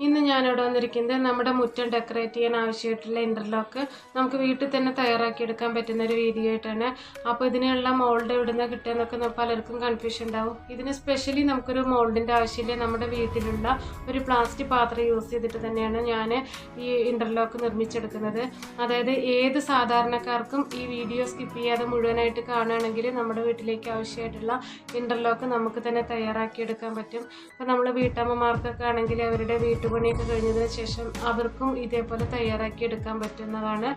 ഇന്ന് ഞാനിവിടെ വന്നിരിക്കുന്നത് നമ്മുടെ മുറ്റം ഡെക്കറേറ്റ് ചെയ്യാൻ ആവശ്യമായിട്ടുള്ള ഇന്റർലോക്ക് നമുക്ക് വീട്ടിൽ തന്നെ തയ്യാറാക്കി എടുക്കാൻ പറ്റുന്ന ഒരു വീഡിയോ ആയിട്ടാണ്. അപ്പോൾ ഇതിനുള്ള മോൾഡ് എവിടുന്ന കിട്ടുകയെന്നൊക്കെ ന- പലർക്കും കൺഫ്യൂഷൻ ഉണ്ടാവും. ഇതിന് സ്പെഷ്യലി നമുക്കൊരു മോൾഡിന്റെ ആവശ്യമില്ല. നമ്മുടെ വീട്ടിലുള്ള ഒരു പ്ലാസ്റ്റിക് പാത്രം യൂസ് ചെയ്തിട്ട് തന്നെയാണ് ഞാൻ ഈ ഇന്റർലോക്ക് നിർമ്മിച്ചെടുക്കുന്നത്. അതായത് ഏത് സാധാരണക്കാർക്കും ഈ വീഡിയോ സ്കിപ്പ് ചെയ്യാതെ മുഴുവനായിട്ട് കാണുകയാണെങ്കിൽ നമ്മുടെ വീട്ടിലേക്ക് ആവശ്യമായിട്ടുള്ള ഇന്റർലോക്ക് നമുക്ക് തന്നെ തയ്യാറാക്കിയെടുക്കാൻ പറ്റും. അപ്പോൾ നമ്മൾ വീട്ടമ്മമാർക്കൊക്കെ ആണെങ്കിൽ അവരുടെ വീട്ടുപണിയൊക്കെ കഴിഞ്ഞതിന് ശേഷം അവർക്കും ഇതേപോലെ തയ്യാറാക്കി എടുക്കാൻ പറ്റുന്നതാണ്.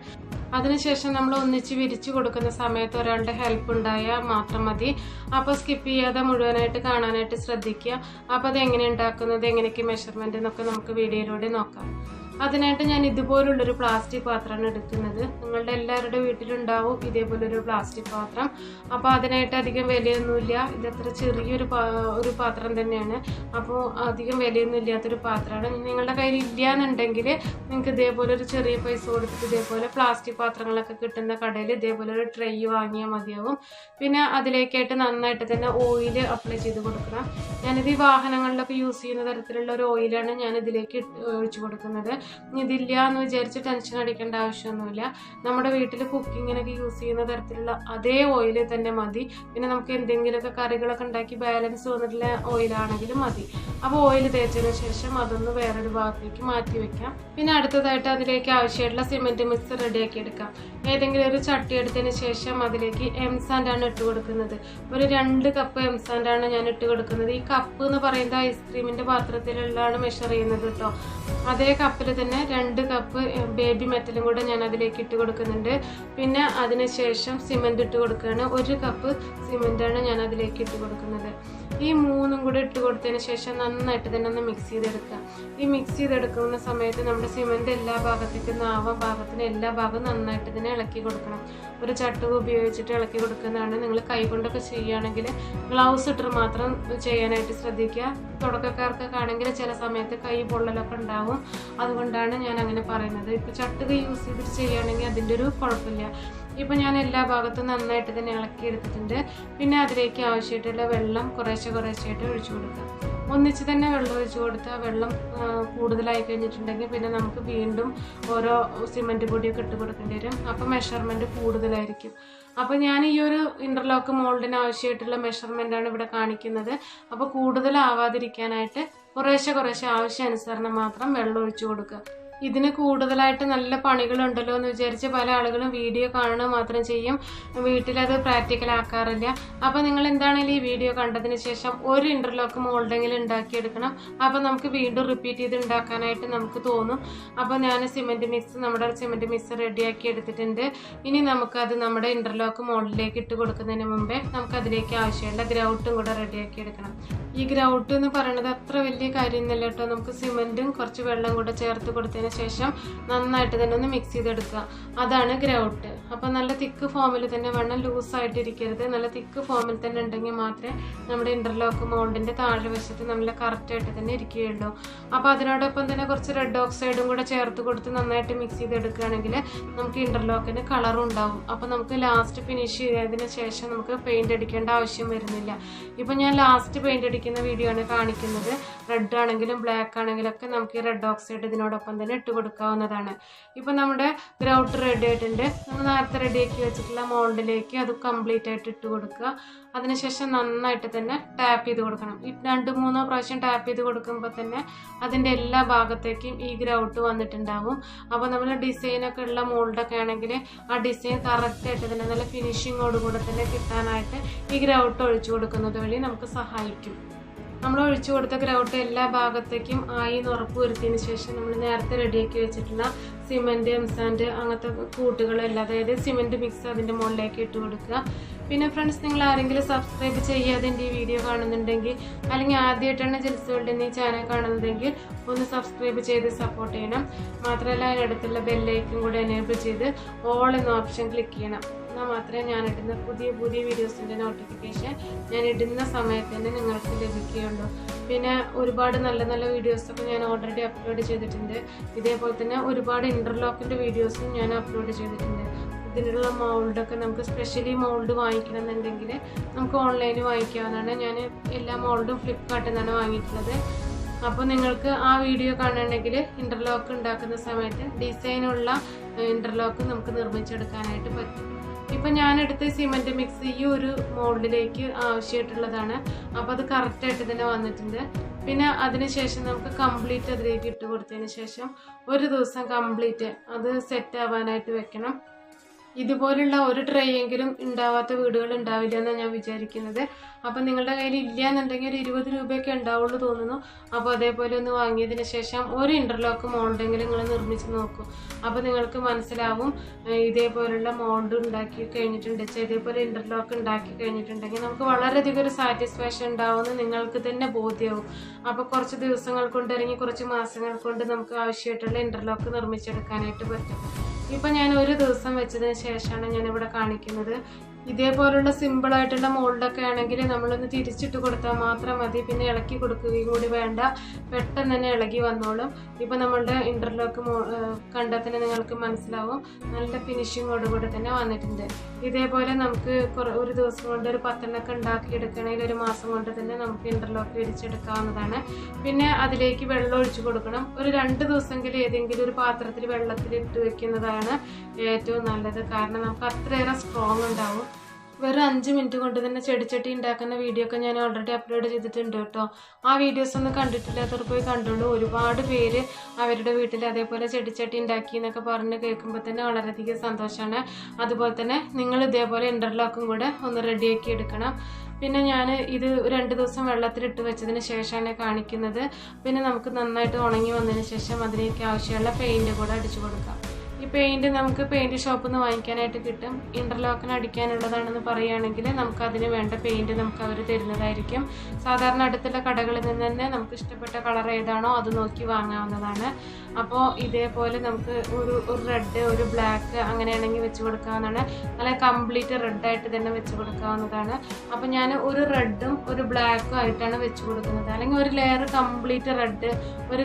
അതിനുശേഷം നമ്മൾ ഒന്നിച്ച് വിരിച്ചു കൊടുക്കുന്ന സമയത്ത് ഒരാളുടെ ഹെൽപ്പ് ഉണ്ടായാൽ മാത്രം മതി. അപ്പോൾ സ്കിപ്പ് ചെയ്യാതെ മുഴുവനായിട്ട് കാണാനായിട്ട് ശ്രദ്ധിക്കുക. അപ്പോൾ അത് എങ്ങനെ ഉണ്ടാക്കുന്നത് എങ്ങനെയൊക്കെ മെഷർമെന്റ് എന്നൊക്കെ നമുക്ക് വീഡിയോയിലൂടെ നോക്കാം. അതിനായിട്ട് ഞാൻ ഇതുപോലുള്ളൊരു പ്ലാസ്റ്റിക് പാത്രമാണ് എടുക്കുന്നത്. നിങ്ങളുടെ എല്ലാവരുടെ വീട്ടിലുണ്ടാവും ഇതേപോലൊരു പ്ലാസ്റ്റിക് പാത്രം. അപ്പോൾ അതിനായിട്ട് അധികം വിലയൊന്നുമില്ല. ഇതത്ര ചെറിയൊരു ഒരു പാത്രം തന്നെയാണ്. അപ്പോൾ അധികം വിലയൊന്നും ഇല്ലാത്തൊരു പാത്രമാണ്. നിങ്ങളുടെ കയ്യിൽ ഇല്ല എന്നുണ്ടെങ്കിൽ നിങ്ങൾക്ക് ഇതേപോലെ ഒരു ചെറിയ പൈസ കൊടുത്തിട്ട് ഇതേപോലെ പ്ലാസ്റ്റിക് പാത്രങ്ങളൊക്കെ കിട്ടുന്ന കടയിൽ ഇതേപോലെ ഒരു ട്രൈ വാങ്ങിയാൽ മതിയാവും. പിന്നെ അതിലേക്കായിട്ട് നന്നായിട്ട് തന്നെ ഓയിൽ അപ്ലൈ ചെയ്ത് കൊടുക്കണം. ഞാനിത് ഈ വാഹനങ്ങളിലൊക്കെ യൂസ് ചെയ്യുന്ന തരത്തിലുള്ള ഒരു ഓയിലാണ് ഞാൻ ഇതിലേക്ക് ഒഴിച്ചു കൊടുക്കുന്നത്. ഇതില്ല എന്ന് വിചാരിച്ച് ടെൻഷൻ അടിക്കേണ്ട ആവശ്യമൊന്നുമില്ല. നമ്മുടെ വീട്ടിൽ കുക്കിങ്ങിനൊക്കെ യൂസ് ചെയ്യുന്ന തരത്തിലുള്ള അതേ ഓയിൽ തന്നെ മതി. പിന്നെ നമുക്ക് എന്തെങ്കിലുമൊക്കെ കറികളൊക്കെ ഉണ്ടാക്കി ബാലൻസ് വന്നിട്ടുള്ള ഓയിലാണെങ്കിലും മതി. അപ്പോൾ ഓയിൽ തേച്ചതിന് ശേഷം അതൊന്ന് വേറൊരു ഭാഗത്തേക്ക് മാറ്റി വെക്കാം. പിന്നെ അടുത്തതായിട്ട് അതിലേക്ക് ആവശ്യമായിട്ടുള്ള സിമെന്റ് മിക്സ് റെഡിയാക്കി എടുക്കാം. ഏതെങ്കിലും ഒരു ചട്ടി എടുത്തതിന് ശേഷം അതിലേക്ക് എം സാൻഡാണ് ഇട്ട് കൊടുക്കുന്നത്. ഒരു രണ്ട് കപ്പ് എം സാൻഡാണ് ഞാൻ ഇട്ട് കൊടുക്കുന്നത്. ഈ കപ്പ് എന്ന് പറയുന്നത് ഐസ്ക്രീമിന്റെ പാത്രത്തിലുള്ളതാണ് മെഷർ ചെയ്യുന്നത് കേട്ടോ അതേ കപ്പിൽ തന്നെ രണ്ട് കപ്പ് ബേബി മെറ്റലും കൂടെ ഞാൻ അതിലേക്ക് ഇട്ട് കൊടുക്കുന്നുണ്ട്. പിന്നെ അതിന് ശേഷം സിമെന്റ് ഇട്ട് കൊടുക്കുകയാണ്. ഒരു കപ്പ് സിമെന്റാണ് ഞാൻ അതിലേക്ക് ഇട്ട് കൊടുക്കുന്നത്. ഈ മൂന്നും കൂടെ ഇട്ട് കൊടുത്തതിന് ശേഷം നന്നായിട്ട് തന്നെ ഒന്ന് മിക്സ് ചെയ്തെടുക്കുക. ഈ മിക്സ് ചെയ്തെടുക്കുന്ന സമയത്ത് നമ്മുടെ സിമെന്റ് എല്ലാ ഭാഗത്തേക്കും നാവാൻ ഭാഗത്തിന് എല്ലാ ഭാഗവും നന്നായിട്ട് തന്നെ ഇളക്കി കൊടുക്കണം. ഒരു ചട്ടുക ഉപയോഗിച്ചിട്ട് ഇളക്കി കൊടുക്കുന്നതാണ് നിങ്ങൾ കൈ കൊണ്ടൊക്കെ ചെയ്യുകയാണെങ്കിൽ ഗ്ലൗസ് ഇട്ട് മാത്രം ചെയ്യാനായിട്ട് ശ്രദ്ധിക്കുക. തുടക്കക്കാർക്കൊക്കെ ആണെങ്കിൽ ചില സമയത്ത് കൈ പൊള്ളലൊക്കെ ഉണ്ടാവും. അതുകൊണ്ടാണ് ഞാൻ അങ്ങനെ പറയുന്നത്. ഇപ്പോൾ ചട്ടുക യൂസ് ചെയ്തിട്ട് ചെയ്യുകയാണെങ്കിൽ അതിന്റെ ഒരു കുഴപ്പമില്ല. ഇപ്പം ഞാൻ എല്ലാ ഭാഗത്തും നന്നായിട്ട് തന്നെ ഇളക്കി എടുത്തിട്ടുണ്ട്. പിന്നെ അതിലേക്ക് ആവശ്യമായിട്ടുള്ള വെള്ളം കുറേശ്ശെ കുറേശ്ശെയായിട്ട് ഒഴിച്ചു കൊടുക്കുക. ഒന്നിച്ച് തന്നെ വെള്ളം ഒഴിച്ചു കൊടുത്താൽ വെള്ളം കൂടുതലായി കഴിഞ്ഞിട്ടുണ്ടെങ്കിൽ പിന്നെ നമുക്ക് വീണ്ടും ഓരോ സിമെന്റ് പൊടിയൊക്കെ ഇട്ട് കൊടുക്കേണ്ടി വരും. അപ്പോൾ മെഷർമെന്റ് കൂടുതലായിരിക്കും. അപ്പോൾ ഞാൻ ഈ ഒരു ഇന്റർലോക്ക് മോൾഡിന് ആവശ്യമായിട്ടുള്ള മെഷർമെന്റ് ആണ് ഇവിടെ കാണിക്കുന്നത്. അപ്പോൾ കൂടുതലാവാതിരിക്കാനായിട്ട് കുറേശ്ശെ കുറേശ്ശെ ആവശ്യാനുസരണം മാത്രം വെള്ളം ഒഴിച്ചു കൊടുക്കുക. ഇതിന് കൂടുതലായിട്ട് നല്ല പണികളുണ്ടല്ലോ എന്ന് വിചാരിച്ച് പല ആളുകളും വീഡിയോ കാണുക മാത്രം ചെയ്യും. വീട്ടിലത് പ്രാക്ടിക്കൽ ആക്കാറില്ല. അപ്പോൾ നിങ്ങൾ എന്താണെങ്കിലും ഈ വീഡിയോ കണ്ടതിന് ശേഷം ഒരു ഇന്റർലോക്ക് മോൾഡെങ്കിലും ഉണ്ടാക്കിയെടുക്കണം. അപ്പോൾ നമുക്ക് വീണ്ടും റിപ്പീറ്റ് ചെയ്ത് ഉണ്ടാക്കാനായിട്ട് നമുക്ക് തോന്നും. അപ്പോൾ ഞാൻ സിമെന്റ് മിക്സ് നമ്മുടെ സിമെന്റ് മിക്സ് റെഡിയാക്കി എടുത്തിട്ടുണ്ട്. ഇനി നമുക്കത് നമ്മുടെ ഇന്റർലോക്ക് മോൾഡിലേക്ക് ഇട്ട് കൊടുക്കുന്നതിന് മുമ്പേ നമുക്ക് അതിലേക്ക് ആവശ്യമുള്ള ഗ്രൗട്ടും കൂടെ റെഡിയാക്കി എടുക്കണം. ഈ ഗ്രൗട്ട് എന്ന് പറയുന്നത് അത്ര വലിയ കാര്യമൊന്നുമില്ല കേട്ടോ. നമുക്ക് സിമെന്റും കുറച്ച് വെള്ളം കൂടെ ചേർത്ത് കൊടുത്തതിന് ശേഷം നന്നായിട്ട് തന്നെ ഒന്ന് മിക്സ് ചെയ്തെടുക്കുക. അതാണ് ഗ്രൗട്ട് അപ്പോൾ നല്ല തിക്ക് ഫോമിൽ തന്നെ വേണം ലൂസായിട്ടിരിക്കരുത്. നല്ല തിക്ക് ഫോമിൽ തന്നെ ഉണ്ടെങ്കിൽ മാത്രമേ നമ്മുടെ ഇന്റർലോക്ക് മോൾഡിന്റെ താഴെ വശത്ത് നല്ല കറക്റ്റായിട്ട് തന്നെ ഇരിക്കുകയുള്ളൂ. അപ്പോൾ അതിനോടൊപ്പം തന്നെ കുറച്ച് റെഡ് ഓക്സൈഡും കൂടെ ചേർത്ത് കൊടുത്ത് നന്നായിട്ട് മിക്സ് ചെയ്തെടുക്കുകയാണെങ്കിൽ നമുക്ക് ഇന്റർലോക്കിന് കളറും ഉണ്ടാവും. അപ്പോൾ നമുക്ക് ലാസ്റ്റ് ഫിനിഷ് ചെയ്തതിന് ശേഷം നമുക്ക് പെയിന്റ് അടിക്കേണ്ട ആവശ്യം വരുന്നില്ല. ഇപ്പം ഞാൻ ലാസ്റ്റ് പെയിന്റ് അടിക്കുന്ന വീഡിയോ ആണ് കാണിക്കുന്നത്. റെഡ് ആണെങ്കിലും ബ്ലാക്ക് ആണെങ്കിലും ഒക്കെ നമുക്ക് ഈ റെഡ് ഓക്സൈഡ് ഇതിനോടൊപ്പം തന്നെ ഇട്ട് കൊടുക്കാവുന്നതാണ്. ഇപ്പം നമ്മുടെ ഗ്രൗട്ട് റെഡി ആയിട്ടുണ്ട്. നമ്മൾ നേരത്തെ റെഡിയാക്കി വെച്ചിട്ടുള്ള മോൾഡിലേക്ക് അത് കംപ്ലീറ്റ് ആയിട്ട് ഇട്ട് കൊടുക്കുക. അതിനുശേഷം നന്നായിട്ട് തന്നെ ടാപ്പ് ചെയ്ത് കൊടുക്കണം. ഈ രണ്ട് മൂന്നോ പ്രാവശ്യം ടാപ്പ് ചെയ്ത് കൊടുക്കുമ്പോൾ തന്നെ അതിന്റെ എല്ലാ ഭാഗത്തേക്കും ഈ ഗ്രൗട്ട് വന്നിട്ടുണ്ടാവും. അപ്പോൾ നമ്മൾ ഡിസൈനൊക്കെ ഉള്ള മോൾഡൊക്കെ ആണെങ്കിൽ ആ ഡിസൈൻ കറക്റ്റായിട്ട് തന്നെ നല്ല ഫിനിഷിങ്ങോടുകൂടെ തന്നെ കിട്ടാനായിട്ട് ഈ ഗ്രൗട്ട് ഒഴിച്ചു കൊടുക്കുന്നത് വഴി നമുക്ക് സഹായിക്കും. നമ്മൾ ഒഴിച്ചു കൊടുത്ത ഗ്രൗട്ട് എല്ലാ ഭാഗത്തേക്കും ആയി എന്ന് ഉറപ്പ് വരുത്തിയതിന് ശേഷം നമ്മൾ നേരത്തെ റെഡിയാക്കി വെച്ചിട്ടുള്ള സിമെന്റ് എംസാൻഡ് അങ്ങനത്തെ കൂട്ടുകളെല്ലാം അതായത് സിമെന്റ് മിക്സ് അതിന്റെ മുകളിലേക്ക് ഇട്ട് കൊടുക്കുക. പിന്നെ ഫ്രണ്ട്സ് നിങ്ങൾ ആരെങ്കിലും സബ്സ്ക്രൈബ് ചെയ്യാതെ എന്റെ ഈ വീഡിയോ കാണുന്നുണ്ടെങ്കിൽ അല്ലെങ്കിൽ ആദ്യമായിട്ടാണ് ജെൽസ് വേൾഡിന്റെ ഈ ചാനൽ കാണുന്നതെങ്കിൽ ഒന്ന് സബ്സ്ക്രൈബ് ചെയ്ത് സപ്പോർട്ട് ചെയ്യണം. മാത്രമല്ല അതിനടുത്തുള്ള ബെല്ലൈക്കും കൂടെ എനേബിൾ ചെയ്ത് ഓൾ എന്ന ഓപ്ഷൻ ക്ലിക്ക് ചെയ്യണം. എന്നാൽ മാത്രമേ ഞാൻ ഇടുന്ന പുതിയ പുതിയ വീഡിയോസിന്റെ നോട്ടിഫിക്കേഷൻ ഞാൻ ഇടുന്ന സമയത്ത് തന്നെ നിങ്ങൾക്ക് ലഭിക്കുകയുള്ളൂ. പിന്നെ ഒരുപാട് നല്ല നല്ല വീഡിയോസൊക്കെ ഞാൻ ഓൾറെഡി അപ്ലോഡ് ചെയ്തിട്ടുണ്ട്. ഇതേപോലെ തന്നെ ഒരുപാട് ഇന്റർലോക്കിന്റെ വീഡിയോസും ഞാൻ അപ്ലോഡ് ചെയ്തിട്ടുണ്ട്. ഇതിനുള്ള മോൾഡൊക്കെ നമുക്ക് സ്പെഷ്യലി മോൾഡ് വാങ്ങിക്കണം എന്നുണ്ടെങ്കിൽ നമുക്ക് ഓൺലൈനിൽ വാങ്ങിക്കാവുന്നതാണ്. ഞാൻ എല്ലാ മോൾഡും ഫ്ലിപ്കാർട്ടിൽ നിന്നാണ് വാങ്ങിയിട്ടുള്ളത്. അപ്പോൾ നിങ്ങൾക്ക് ആ വീഡിയോ കാണണമെങ്കിൽ ഇന്റർലോക്ക് ഉണ്ടാക്കുന്ന സമയത്ത് ഡിസൈനുള്ള ഇന്റർലോക്ക് നമുക്ക് നിർമ്മിച്ചെടുക്കാനായിട്ട് പറ്റും. ഇപ്പം ഞാനെടുത്ത സിമെന്റ് മിക്സ് ഈ ഒരു മോൾഡിലേക്ക് ആവശ്യമായിട്ടുള്ളതാണ്. അപ്പോൾ അത് കറക്റ്റായിട്ട് തന്നെ വന്നിട്ടുണ്ട്. പിന്നെ അതിനുശേഷം നമുക്ക് കംപ്ലീറ്റ് അതിലേക്ക് ഇട്ട് കൊടുത്തതിന് ശേഷം ഒരു ദിവസം കംപ്ലീറ്റ് അത് സെറ്റ് ആവാനായിട്ട് വെക്കണം. ഇതുപോലുള്ള ഒരു ട്രൈ എങ്കിലും ഉണ്ടാവാത്ത വീടുകൾ ഉണ്ടാവില്ല എന്നാണ് ഞാൻ വിചാരിക്കുന്നത്. അപ്പം നിങ്ങളുടെ കയ്യിൽ ഇല്ല എന്നുണ്ടെങ്കിൽ ഒരു ഇരുപത് രൂപയൊക്കെ ഉണ്ടാവുള്ളൂ തോന്നുന്നു. അപ്പോൾ അതേപോലെ ഒന്ന് വാങ്ങിയതിന് ശേഷം ഒരു ഇന്റർലോക്ക് മോൾഡെങ്കിലും നിങ്ങൾ നിർമ്മിച്ച് നോക്കൂ. അപ്പോൾ നിങ്ങൾക്ക് മനസ്സിലാവും ഇതേപോലുള്ള മോൾഡ് ഉണ്ടാക്കി കഴിഞ്ഞിട്ടുണ്ട്. ഇതേപോലെ ഇന്റർലോക്ക് ഉണ്ടാക്കി കഴിഞ്ഞിട്ടുണ്ടെങ്കിൽ നമുക്ക് വളരെയധികം ഒരു സാറ്റിസ്ഫാക്ഷൻ ഉണ്ടാവുമെന്ന് നിങ്ങൾക്ക് തന്നെ ബോധ്യമാവും അപ്പോൾ കുറച്ച് ദിവസങ്ങൾ കൊണ്ട് അല്ലെങ്കിൽ കുറച്ച് മാസങ്ങൾ കൊണ്ട് നമുക്ക് ആവശ്യമായിട്ടുള്ള ഇന്റർലോക്ക് നിർമ്മിച്ചെടുക്കാനായിട്ട് പറ്റും. ഇപ്പം ഞാൻ ഒരു ദിവസം വെച്ചതിന് ശേഷമാണ് ഞാൻ ഇവിടെ കാണിക്കുന്നത്. ഇതേപോലുള്ള സിമ്പിൾ ആയിട്ടുള്ള മോൾഡൊക്കെ ആണെങ്കിൽ നമ്മളൊന്ന് തിരിച്ചിട്ട് കൊടുത്താൽ മാത്രം മതി. പിന്നെ ഇളക്കി കൊടുക്കുകയും കൂടി വേണ്ട. പെട്ടെന്ന് തന്നെ ഇളകി വന്നോളും. ഇപ്പം നമ്മളുടെ ഇന്റർലോക്ക് കണ്ടാൽ തന്നെ നിങ്ങൾക്ക് മനസ്സിലാവും. നല്ല ഫിനിഷിങ്ങോട് കൂടി തന്നെ വന്നിട്ടുണ്ട്. ഇതേപോലെ നമുക്ക് ഒരു ദിവസം കൊണ്ട് ഒരു പത്തെണ്ണൊക്കെ ഉണ്ടാക്കി എടുക്കണമെങ്കിൽ ഒരു മാസം കൊണ്ട് തന്നെ നമുക്ക് ഇന്റർലോക്ക് വിരിച്ചെടുക്കാവുന്നതാണ്. പിന്നെ അതിലേക്ക് വെള്ളം ഒഴിച്ചു കൊടുക്കണം. ഒരു രണ്ട് ദിവസമെങ്കിലും ഏതെങ്കിലും ഒരു പാത്രത്തിൽ വെള്ളത്തിൽ ഇട്ട് വെക്കുന്നതാണ് ഏറ്റവും നല്ലത്. കാരണം നമുക്ക് അത്രയേറെ സ്ട്രോങ് ഉണ്ടാവും. വെറും അഞ്ച് മിനിറ്റ് കൊണ്ട് തന്നെ ചെടിച്ചട്ടി ഉണ്ടാക്കുന്ന വീഡിയോ ഒക്കെ ഞാൻ ഓൾറെഡി അപ്ലോഡ് ചെയ്തിട്ടുണ്ട് കേട്ടോ. ആ വീഡിയോസ് ഒന്നും കണ്ടിട്ടില്ലാത്തവർ പോയി കണ്ടോളൂ. ഒരുപാട് പേര് അവരുടെ വീട്ടിൽ അതേപോലെ ചെടിച്ചട്ടി ഉണ്ടാക്കി എന്നൊക്കെ പറഞ്ഞ് കേൾക്കുമ്പോൾ തന്നെ വളരെയധികം സന്തോഷമാണ് അതുപോലെ തന്നെ നിങ്ങൾ ഇതേപോലെ ഇന്റർലോക്കും കൂടെ ഒന്ന് റെഡിയാക്കി എടുക്കണം. പിന്നെ ഞാൻ ഇത് രണ്ട് ദിവസം വെള്ളത്തിലിട്ട് വെച്ചതിന് ശേഷമാണ് കാണിക്കുന്നത്. പിന്നെ നമുക്ക് നന്നായിട്ട് ഉണങ്ങി വന്നതിന് ശേഷം അതിലേക്ക് ആവശ്യമുള്ള പെയിന്റ് കൂടെ അടിച്ചു കൊടുക്കാം. പെയിന്റ് നമുക്ക് പെയിന്റ് ഷോപ്പിൽ നിന്ന് വാങ്ങിക്കാനായിട്ട് കിട്ടും. ഇന്റർലോക്കിന് അടിക്കാനുള്ളതാണെന്ന് പറയുകയാണെങ്കിൽ നമുക്ക് അതിന് വേണ്ട പെയിന്റ് നമുക്ക് അവർ തരുന്നതായിരിക്കും. സാധാരണ അടുത്തുള്ള കടകളിൽ നിന്ന് തന്നെ നമുക്ക് ഇഷ്ടപ്പെട്ട കളർ ഏതാണോ അത് നോക്കി വാങ്ങാവുന്നതാണ്. അപ്പോൾ ഇതേപോലെ നമുക്ക് ഒരു ഒരു റെഡ് ഒരു ബ്ലാക്ക് അങ്ങനെയാണെങ്കിൽ വെച്ച് കൊടുക്കാവുന്നതാണ്. നല്ല കംപ്ലീറ്റ് റെഡായിട്ട് തന്നെ വെച്ച് കൊടുക്കാവുന്നതാണ്. അപ്പോൾ ഞാൻ ഒരു റെഡും ഒരു ബ്ലാക്കും ആയിട്ടാണ് വെച്ച് കൊടുക്കുന്നത്. അല്ലെങ്കിൽ ഒരു ലെയർ കംപ്ലീറ്റ് റെഡ് ഒരു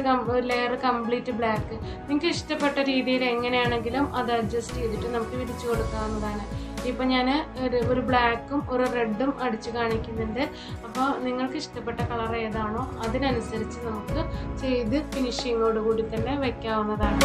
ലെയർ കംപ്ലീറ്റ് ബ്ലാക്ക് നിങ്ങൾക്ക് ഇഷ്ടപ്പെട്ട രീതിയിൽ എങ്ങനെയാണെങ്കിലും അത് അഡ്ജസ്റ്റ് ചെയ്തിട്ട് നമുക്ക് വിരിച്ചു കൊടുക്കാവുന്നതാണ്. ഇപ്പം ഞാൻ ഒരു ഒരു ബ്ലാക്കും ഒരു റെഡും അടിച്ച് കാണിക്കുന്നുണ്ട്. അപ്പോൾ നിങ്ങൾക്ക് ഇഷ്ടപ്പെട്ട കളർ ഏതാണോ അതിനനുസരിച്ച് നമുക്ക് ചെയ്ത് ഫിനിഷിങ്ങോട് കൂടി തന്നെ വെക്കാവുന്നതാണ്.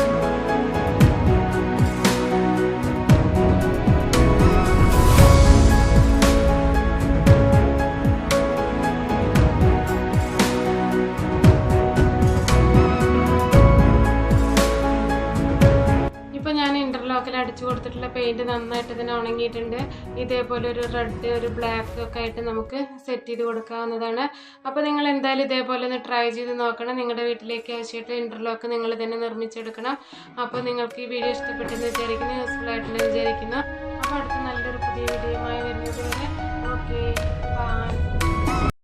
കഴിഞ്ഞിട്ട് നന്നായിട്ട് തന്നെ ഉണങ്ങിയിട്ടുണ്ട്. ഇതേപോലെ ഒരു റെഡ് ഒരു ബ്ലാക്ക് ഒക്കെ ആയിട്ട് നമുക്ക് സെറ്റ് ചെയ്ത് കൊടുക്കാവുന്നതാണ്. അപ്പോൾ നിങ്ങൾ എന്തായാലും ഇതേപോലെ ഒന്ന് ട്രൈ ചെയ്ത് നോക്കണം. നിങ്ങളുടെ വീട്ടിലേക്ക് ആവശ്യമായിട്ട് ഇന്റർലോക്ക് നിങ്ങൾ തന്നെ നിർമ്മിച്ചെടുക്കണം. അപ്പോൾ നിങ്ങൾക്ക് ഈ വീഡിയോ ഇഷ്ടപ്പെട്ടെന്ന് വിചാരിക്കുന്നു യൂസ്ഫുൾ ആയിട്ടുണ്ടെന്ന് വിചാരിക്കുന്നു. അപ്പോൾ അടുത്ത നല്ലൊരു പുതിയ വീഡിയോ വരുന്നത് വരെ ഓക്കെ